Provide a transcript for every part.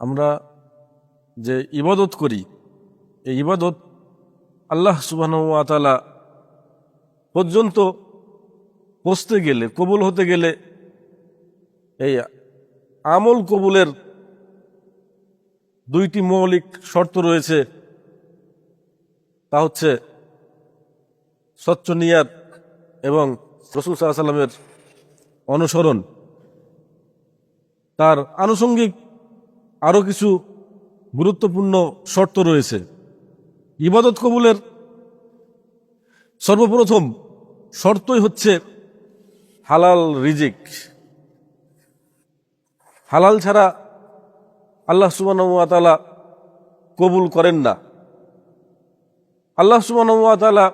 আমরা যে ইবাদত করি, এই ইবাদত আল্লাহ সুবাহতালা পর্যন্ত পৌঁছতে গেলে, কবুল হতে গেলে এই আমল কবুলের দুইটি মৌলিক শর্ত রয়েছে। তা হচ্ছে স্বচ্ছ নিয়াত এবং রসুল সাল্লামের অনুসরণ। তার আনুষঙ্গিক আরও কিছু গুরুত্বপূর্ণ শর্ত রয়েছে। ইবাদত কবুলের সর্বপ্রথম শর্তই হচ্ছে হালাল রিজিক। হালাল ছাড়া আল্লাহ সুবাহ কবুল করেন না। আল্লাহ সুবাহ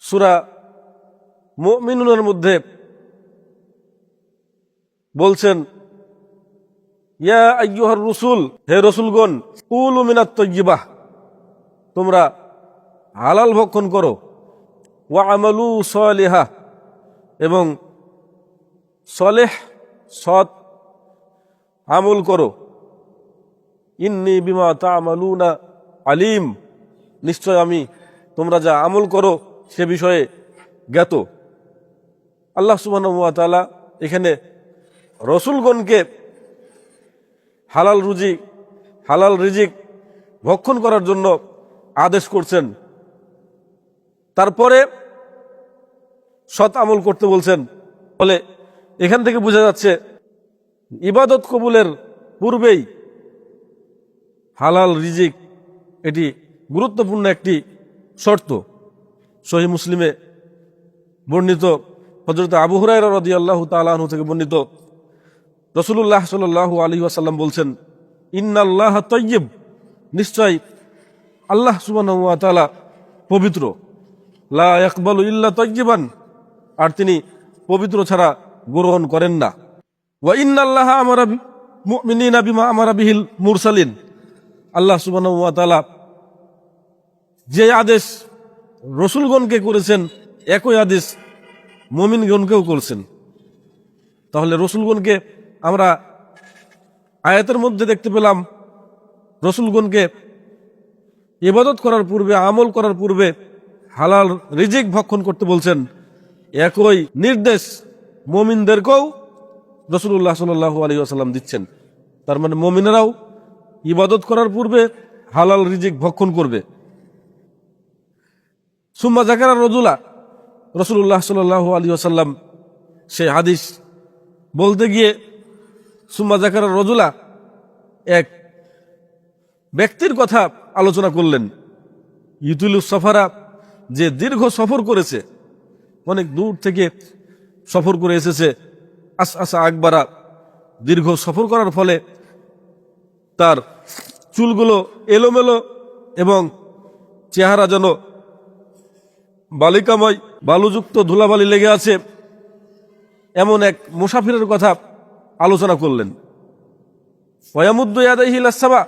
সুরা মুমিনুনের মধ্যে বলছেন ইয়া রসুল, হে রসুলগণ, কুল মিনাত তৈবাহ তোমরা হালাল ভক্ষণ করো। ওয়া আমালু সলিহা, এবং সলেহ, সৎ আমল করো। ইন্নি বিমা তা আমলু না আলিম, নিশ্চয় আমি তোমরা যা আমল করো সে বিষয়ে জ্ঞাত। আল্লাহ সুবাহ এখানে রসুলগণকে হালাল রুজি, হালাল রিজিক ভক্ষণ করার জন্য আদেশ করছেন। তারপরে সৎ আমল করতে বলছেন। ফলে এখান থেকে বোঝা যাচ্ছে, ইবাদত কবুলের পূর্বেই হালাল রিজিক এটি গুরুত্বপূর্ণ একটি শর্ত। সহি মুসলিমে বর্ণিত হজরত আবু হুরাই রদি আল্লাহ তালাহ থেকে বর্ণিত রসুল্লাহ সাল আলী আসাল্লাম বলছেন, ইন্নাল্লাহ তৈয়ব নিশ্চয় আল্লাহ সুবাহ তালা পবিত্র। লা একবাল ইল্লা তৈয়বান আর তিনি পবিত্র ছাড়া গ্রহণ করেন না। ওয়া ইন্নাল্লাহ আমারা বিমা আমারা বিহিল মুরসালিন। আল্লাহ তাআলা যে আদেশ রসুলগণকে করেছেন, একই আদেশ মমিনগণকেও করেছেন। তাহলে রসুলগণকে আমরা আয়াতের মধ্যে দেখতে পেলাম রসুলগণকে ইবাদত করার পূর্বে, আমল করার পূর্বে হালাল রিজিক ভক্ষণ করতে বলছেন। একই নির্দেশ মমিনদেরকেও রসুল্লাহ সাল্লাহ আলী আসাল্লাম দিচ্ছেন। তার মানে মমিনেরাও ইবাদত করার পূর্বে হালাল রিজিক ভক্ষণ করবে। সুম্মা জাকারা রজুলা রসুল্লাহ সাল্লাহ আলী আসাল্লাম সে হাদিস বলতে গিয়ে সুম্মা জাকারা রজুলা, এক ব্যক্তির কথা আলোচনা করলেন। ইতুলুস সফারা যে দীর্ঘ সফর করেছে, অনেক দূর থেকে সফর করে এসেছে, আস আসা আকবারা দীর্ঘ সফর করার ফলে তার চুলগুলো এলোমেলো এবং চেহারা যেন বালিকাময়, বালুযুক্ত ধুলাবালি লেগে আছে, এমন এক মুসাফিরের কথা আলোচনা করলেন। ওয়ামুদ্দ ইয়াদাইহিলাসাবা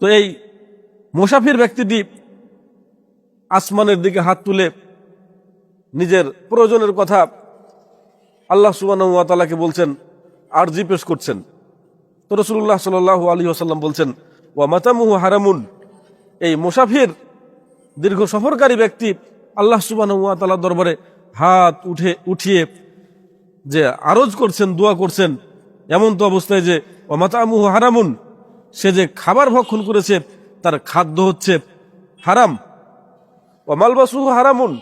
তো এই মুসাফির ব্যক্তিটি আসমানের দিকে হাত তুলে নিজের প্রয়োজনের কথা আল্লাহ সুবানকে বলছেন আর জি পেশ করছেন। তো রসুল্লাহ সাল আলী আসাল্লাম বলছেন, ওয়া মাতামুহু হারামুন। এই মুসাফির দীর্ঘ সফরকারী ব্যক্তি আল্লাহ সুবান তালার দরবারে হাত উঠে, উঠিয়ে যে আরজ করছেন, দোয়া করছেন এমন তো অবস্থায় যে ও মাতামুহু হারামুন সে যে খাবার ভক্ষণ করেছে, তার খাদ্য হচ্ছে হারাম। ও মালবাসুহু হারামুন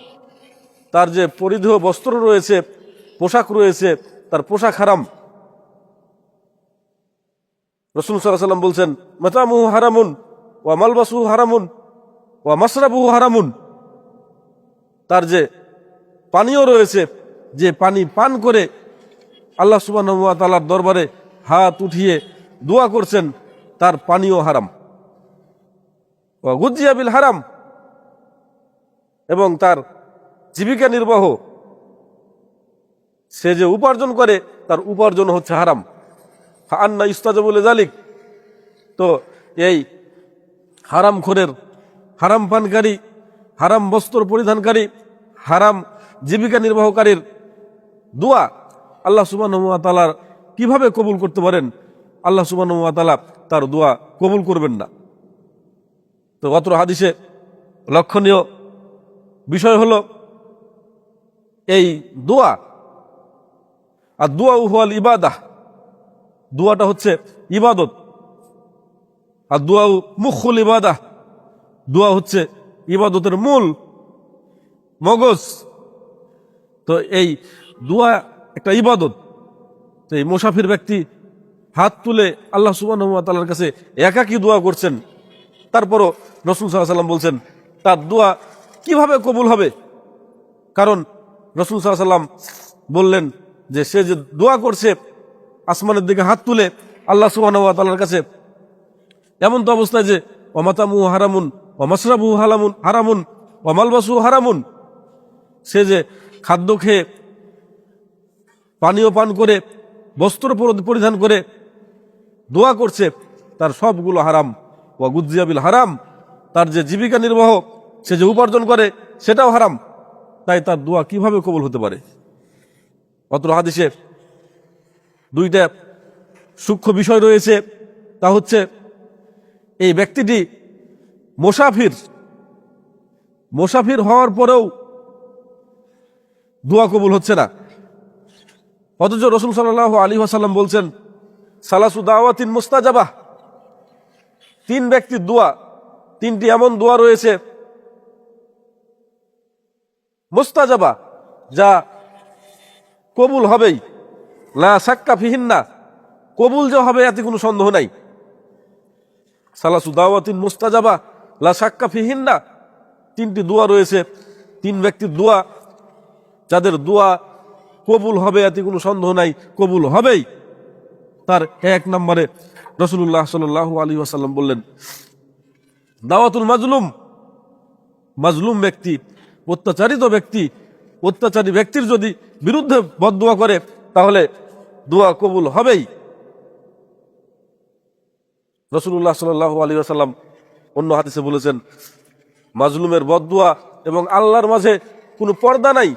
তার যে পরিধেয় বস্ত্র রয়েছে, পোশাক রয়েছে, তার পোশাক হারাম। রসুল সাল্লাম বলছেন, মাতামুহু হারামুন ও মালবাসুহু হারামুন ও মাসরাবুহু হারামুন তার যে পানীয় রয়েছে, যে পানি পান করে আল্লাহ সুবাহ দরবারে হাত উঠিয়ে দোয়া করছেন, তার পানীয় হারাম। গুজিয়াবিল হারাম। এবং তার জীবিকা নির্বাহ, সে যে উপার্জন করে, তার উপার্জন হচ্ছে হারাম। আন্না ইস্তাজ বলে জালিক তো এই হারাম খোরের, হারাম পানকারী, হারাম বস্ত্র পরিধানকারী, হারাম জীবিকা নির্বাহকারীর দোয়া আল্লাহ সুবাহ তালার কীভাবে কবুল করতে পারেন? আল্লাহ সুবাহ তার দোয়া কবুল করবেন না। তো অত্র হাদিসে লক্ষণীয় বিষয় হলো এই দোয়া। আর দোয়া উহাল ইবাদাহ। দোয়াটা হচ্ছে ইবাদত। আর দোয়া মুখুল ইবাদাহ। দোয়া হচ্ছে ইবাদতের মূল মগজ। তো এই দোয়া একটা ইবাদত। এই মোসাফির ব্যক্তি হাত তুলে আল্লাহ সুবাহ তাল্লার কাছে একাকি দোয়া করছেন। তারপরও রসুল সাল্লাহ সাল্লাম বলছেন, তার দোয়া কীভাবে কবুল হবে? কারণ রসুল সাল্লাহ সাল্লাম বললেন যে, সে যে দোয়া করছে আসমানের দিকে হাত তুলে আল্লাহ সুবাহ তাল্লার কাছে, এমন তো অবস্থায় যে অমাতামু হারামুন অমাসরাবু হালামুন, হারামুন অমালবাসু হারামুন। সে যে খাদ্য খেয়ে পানীয় পান করে, বস্ত্র পরিধান করে দোয়া করছে, তার সবগুলো হারাম। ও গুজিয়াবিল হারাম, তার যে জীবিকা নির্বাহ, সে যে উপার্জন করে, সেটাও হারাম। তাই তার দোয়া কীভাবে কবুল হতে পারে? অত্র হাদিসে দুইটা সূক্ষ্ম বিষয় রয়েছে। তা হচ্ছে, এই ব্যক্তিটি মোসাফির। মোসাফির হওয়ার পরেও দোয়া কবুল হচ্ছে না। অথচ রসুল সাল্লাহ আলী আসাল্লাম বলছেন, সালাসু দাওয়াতিন মুস্তাজাবাহ তিন ব্যক্তির দোয়া, তিনটি এমন দোয়া রয়েছে, মুস্তাজাবা, যা কবুল হবেই। না সাক্কা ফিহিন্না, কবুল যে হবে এতে কোনো সন্দেহ নাই। সালাসু দাওয়াতিন মুস্তাজাবা, লা সাক্কা ফিহিন্না। তিনটি দোয়া রয়েছে, তিন ব্যক্তির দোয়া, যাদের দোয়া কবুল হবে, এতে কোনো সন্দেহ নাই, কবুল হবেই। তার এক নম্বরে রসুল্লাহ সাল আলী আসাল্লাম বললেন, দাওয়াতুল মাজলুম মাজলুম ব্যক্তি, অত্যাচারিত ব্যক্তি, অত্যাচারী ব্যক্তির যদি বিরুদ্ধে বদদোয়া করে, তাহলে দোয়া কবুল হবেই। রসুল্লাহ সাল আলী আসাল্লাম অন্য হাদিসে বলেছেন, মাজলুমের বদদোয়া এবং আল্লাহর মাঝে কোনো পর্দা নাই।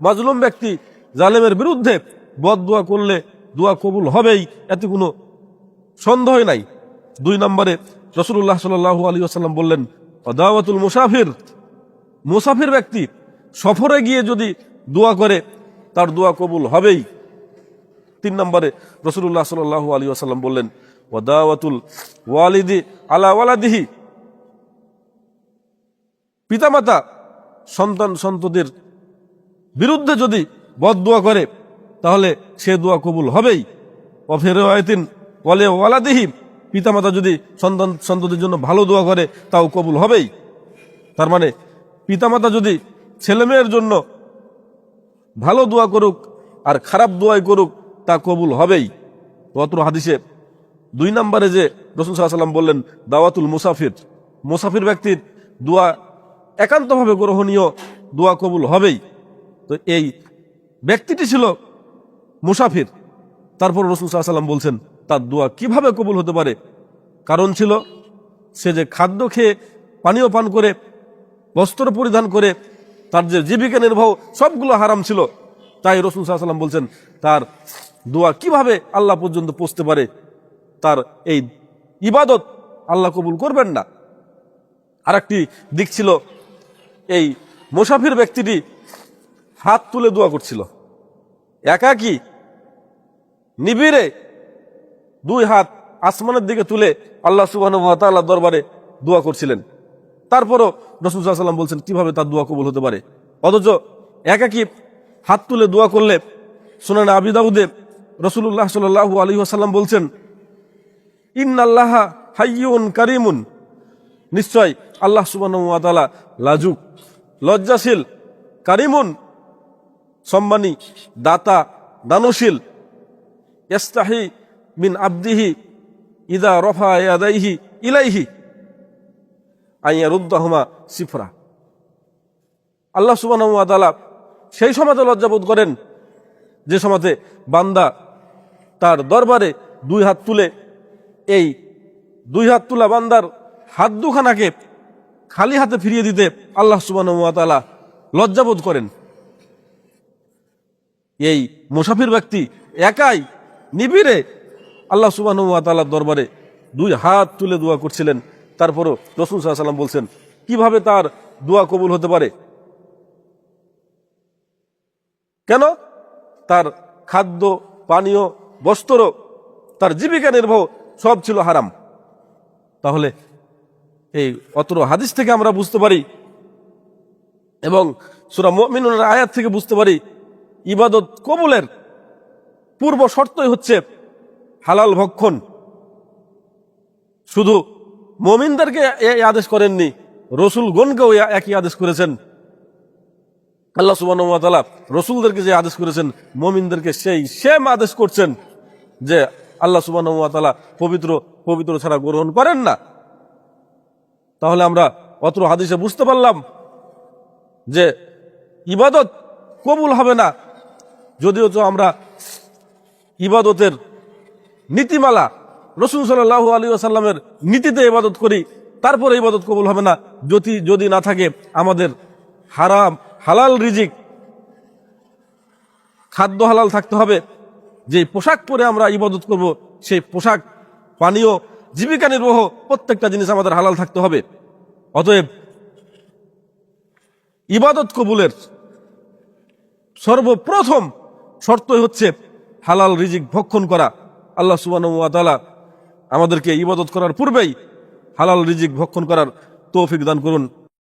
মাজলুম ব্যক্তি জালেমের বিরুদ্ধে বদদোয়া করলে দোয়া কবুল হবেই, এতে কোনো সন্দেহ নাই। দুই নম্বরে রসুল্লাহ সাল্লাহু আলী আসাল্লাম বললেন দাওয়াতুল মুসাফির মুসাফির ব্যক্তি সফরে গিয়ে যদি দোয়া করে, তার দোয়া কবুল হবেই। তিন নম্বরে রসুল্লাহ সাল্লাহু আলী আসাল্লাম বললেন, ওয়াদাওয়াতুল ওয়ালিদি আলা ওয়ালাদিহি পিতামাতা সন্তান সন্ততির বিরুদ্ধে যদি বদ দোয়া করে, তাহলে সে দোয়া কবুল হবেই। অফেরায়তিন বলে ওয়ালাদিহি পিতামাতা যদি সন্তান, সন্ততির জন্য ভালো দোয়া করে, তাও কবুল হবেই। তার মানে পিতামাতা যদি ছেলেমেয়ের জন্য ভালো দোয়া করুক আর খারাপ দোয়াই করুক, তা কবুল হবেই। অত্র হাদিসে দুই নম্বরে যে রসুল সাল্লাম বললেন, দাওয়াতুল মুসাফির মুসাফির ব্যক্তির দোয়া একান্তভাবে গ্রহণীয়, দোয়া কবুল হবেই। তো এই ব্যক্তিটি ছিল মুসাফির। তারপর রসুল সাল্লাম বলছেন, তার দোয়া কীভাবে কবুল হতে পারে? কারণ ছিল, সে যে খাদ্য খেয়ে পানীয় পান করে, বস্ত্র পরিধান করে, তার যে জীবিকা নির্বাহ, সবগুলো হারাম ছিল। তাই রসুল সাল্লাম বলছেন, তার দোয়া কীভাবে আল্লাহ পর্যন্ত পৌঁছতে পারে? তার এই ইবাদত আল্লাহ কবুল করবেন না। আরেকটি দিক ছিল, এই মুসাফির ব্যক্তিটি হাত তুলে দোয়া করছিল। একাকি, নিবিড়ে দুই হাত আসমানের দিকে তুলে আল্লাহ সুবাহ দরবারে দোয়া করছিলেন। তারপরও রসুল সাল্লাম বলছেন, কীভাবে তার দোয়া কবুল হতে পারে? অথচ একাকি হাত তুলে দোয়া করলে শোনান আবিদাউদে রসুল্লাহ সাল্লাহু আলী আসাল্লাম বলছেন, ইন্নাল্লাহ হাইয়ুন কারিমুন। নিশ্চয় আল্লাহ সুবাহ লাজুক, লজ্জাশীল, কারিমুন। সম্মানী দাতা দানশীল। ইস্তাহি মিন আব্দিহি ইদা রফা ইয়াদাইহি ইলাইহি আইয়া রুদ্দাহমা সিফরা। আল্লাহ সুবাহ সেই সমাজে লজ্জাবোধ করেন যে সমাজে বান্দা তার দরবারে দুই হাত তুলে, এই দুই হাত তুলা বান্দার হাত দুখানাকে খালি হাতে ফিরিয়ে দিতে আল্লাহ সুবাহ লজ্জাবোধ করেন। এই মুসাফির ব্যক্তি একাই নিবিড়ে আল্লাহ সুবাহ দরবারে দুই হাত তুলে দোয়া করছিলেন। তারপরও রসুল সাল্লাম বলছেন, কীভাবে তার দোয়া কবুল হতে পারে? কেন? তার খাদ্য, পানীয়, বস্ত্র, তার জীবিকা নির্বাহ সব ছিল হারাম। তাহলে এই অতর হাদিস থেকে আমরা বুঝতে পারি এবং সুরা মিনুনের আয়াত থেকে বুঝতে পারি ইবাদত কবুলের পূর্ব শর্তই হচ্ছে হালাল ভক্ষণ। শুধু মমিনদেরকে এই আদেশ করেননি রসুলগণকেও এ- একই আদেশ করেছেন। আল্লাহ সুবাহ রসুলদেরকে যে আদেশ করেছেন, মমিনদেরকে সেই সেম আদেশ করছেন যে আল্লাহ সুবাহ পবিত্র পবিত্র ছাড়া গ্রহণ করেন না। তাহলে আমরা অত্র হাদিসে বুঝতে পারলাম যে ইবাদত কবুল হবে না যদিও তো আমরা ইবাদতের নীতিমালা রসুল সাল্লাহ আলী আসাল্লামের নীতিতে ইবাদত করি, তারপরে ইবাদত কবুল হবে না। যদি যদি না থাকে আমাদের হারাম, হালাল রিজিক, খাদ্য হালাল থাকতে হবে যে পোশাক পরে আমরা ইবাদত করব, সেই পোশাক, পানীয়, জীবিকা নির্বাহ প্রত্যেকটা জিনিস আমাদের হালাল থাকতে হবে। অতএব ইবাদত কবুলের সর্বপ্রথম শর্তই হচ্ছে হালাল রিজিক ভক্ষণ করা। আল্লাহ সুবানুয়াতালা আমাদেরকে ইবাদত করার পূর্বেই হালাল রিজিক ভক্ষণ করার তৌফিক দান করুন।